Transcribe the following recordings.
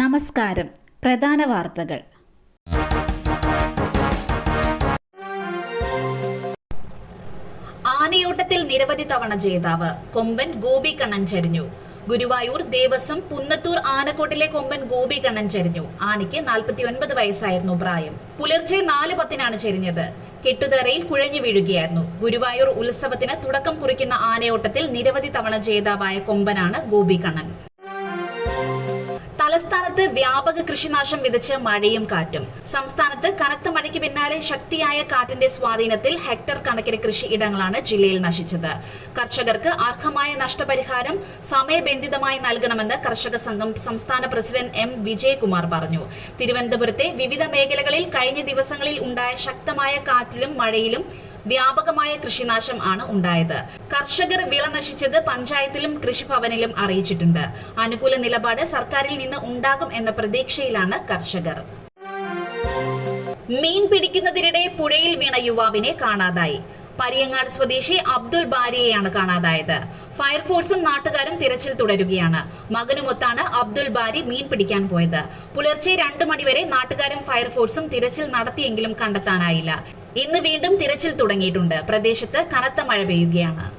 നമസ്കാരം. പ്രധാന വാർത്തകൾ. ആനയോട്ടത്തിൽ നിരവധി തവണ ജേതാവ് കൊമ്പൻ ഗോപി കണ്ണൻ ചരിഞ്ഞു. ഗുരുവായൂർ ദേവസ്വം പുന്നത്തൂർ ആനക്കോട്ടിലെ കൊമ്പൻ ഗോപി കണ്ണൻ ചരിഞ്ഞു. ആനയ്ക്ക് നാൽപ്പത്തിയൊൻപത് വയസ്സായിരുന്നു പ്രായം. പുലർച്ചെ നാല് പത്തിനാണ് ചെരിഞ്ഞത്. കെട്ടുതറയിൽ കുഴഞ്ഞു വീഴുകയായിരുന്നു. ഗുരുവായൂർ ഉത്സവത്തിന് തുടക്കം കുറിക്കുന്ന ആനയോട്ടത്തിൽ നിരവധി തവണ ജേതാവായ കൊമ്പനാണ് ഗോപി കണ്ണൻ. തലസ്ഥാനത്ത് വ്യാപക കൃഷിനാശം വിതച്ച് മഴയും കാറ്റും. സംസ്ഥാനത്ത് കനത്ത മഴയ്ക്ക് പിന്നാലെ ശക്തിയായ കാറ്റിന്റെ സ്വാധീനത്തിൽ ഹെക്ടർ കണക്കിന് കൃഷിയിടങ്ങളാണ് ജില്ലയിൽ നശിച്ചത്. കർഷകർക്ക് അർഹമായ നഷ്ടപരിഹാരം സമയബന്ധിതമായി നൽകണമെന്ന് കർഷക സംഘം സംസ്ഥാന പ്രസിഡന്റ് എം വിജയകുമാർ പറഞ്ഞു. തിരുവനന്തപുരത്തെ വിവിധ മേഖലകളിൽ കഴിഞ്ഞ ദിവസങ്ങളിൽ ഉണ്ടായ ശക്തമായ കാറ്റിലും മഴയിലും വ്യാപകമായ കൃഷിനാശം ആണ് ഉണ്ടായത്. കർഷകർ വിള നശിച്ചത് പഞ്ചായത്തിലും കൃഷിഭവനിലും അറിയിച്ചിട്ടുണ്ട്. അനുകൂല നിലപാട് സർക്കാരിൽ നിന്ന് ഉണ്ടാകും എന്ന പ്രതീക്ഷയിലാണ് കർഷകർ. മീൻ പിടിക്കുന്നതിനിടെ പുഴയിൽ വീണ യുവാവിനെ കാണാതായി. പരിയങ്ങാട് സ്വദേശി അബ്ദുൾ ബാരിയെയാണ് കാണാതായത്. ഫയർഫോഴ്സും നാട്ടുകാരും തിരച്ചിൽ തുടരുകയാണ്. മകനുമൊത്താണ് അബ്ദുൾ ബാരി മീൻ പിടിക്കാൻ പോയത്. പുലർച്ചെ രണ്ടു മണിവരെ നാട്ടുകാരും ഫയർഫോഴ്സും തിരച്ചിൽ നടത്തിയെങ്കിലും കണ്ടെത്താനായില്ല. ഇന്ന് വീണ്ടും തിരച്ചിൽ തുടങ്ങിയിട്ടുണ്ട്. പ്രദേശത്ത് കനത്ത മഴ പെയ്യുകയാണ്.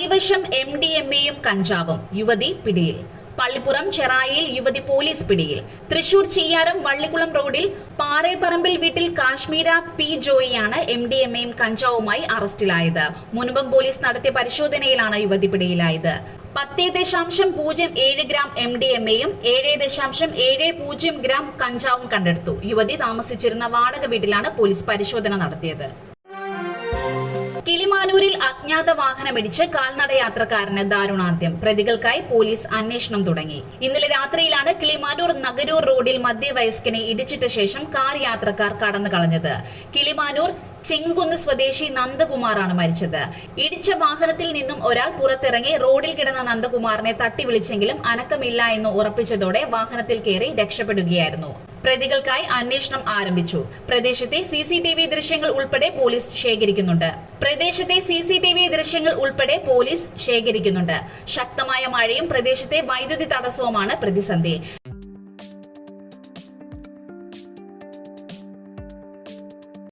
കൈവശം എം ഡി എം എയും കഞ്ചാവും യുവതി പിടിയിൽ. പള്ളിപ്പുറം ചെറായിയിൽ യുവതി പോലീസ് പിടിയിൽ. തൃശൂർ ചിയ്യാരം വള്ളിക്കുളം റോഡിൽ പാറേപ്പറമ്പിൽ വീട്ടിൽ കാശ്മീര പി ജോയിയാണ് എം ഡി എം എയും കഞ്ചാവുമായി അറസ്റ്റിലായത്. മുൻപും പോലീസ് നടത്തിയ പരിശോധനയിലാണ് യുവതി പിടിയിലായത്. പത്തേ ദശാംശം പൂജ്യം ഏഴ് ഗ്രാം എം ഡി എം എയും ഏഴ് ദശാംശം ഏഴ് പൂജ്യം ഗ്രാം കഞ്ചാവും കണ്ടെടുത്തു. യുവതി താമസിച്ചിരുന്ന വാടക വീട്ടിലാണ് പോലീസ് പരിശോധന നടത്തിയത്. കിളിമാനൂരിൽ അജ്ഞാത വാഹനമിടിച്ച് കാൽനട യാത്രക്കാരന് ദാരുണാന്ത്യം. പ്രതികൾക്കായി പോലീസ് അന്വേഷണം തുടങ്ങി. ഇന്നലെ രാത്രിയിലാണ് കിളിമാനൂർ നഗരൂർ റോഡിൽ മധ്യവയസ്കനെ ഇടിച്ചിട്ട ശേഷം കാർ യാത്രക്കാർ കടന്നു കളഞ്ഞത്. കിളിമാനൂർ ചെങ്കുന്ന് സ്വദേശി നന്ദകുമാറാണ് മരിച്ചത്. ഇടിച്ച വാഹനത്തിൽ നിന്നും ഒരാൾ പുറത്തിറങ്ങി റോഡിൽ കിടന്ന നന്ദകുമാറിനെ തട്ടി വിളിച്ചെങ്കിലും അനക്കമില്ല എന്ന് ഉറപ്പിച്ചതോടെ വാഹനത്തിൽ കയറി രക്ഷപ്പെടുകയായിരുന്നു. പ്രതികൾക്കായി അന്വേഷണം ആരംഭിച്ചു. പ്രദേശത്തെ സി സി ടി വി ദൃശ്യങ്ങൾ ഉൾപ്പെടെ പോലീസ് ശേഖരിക്കുന്നുണ്ട്. പ്രദേശത്തെ സി സി ടി വി ദൃശ്യങ്ങൾ ഉൾപ്പെടെ പോലീസ് ശേഖരിക്കുന്നുണ്ട്. ശക്തമായ മഴയും പ്രദേശത്തെ വൈദ്യുതി തടസ്സവുമാണ് പ്രതിസന്ധി.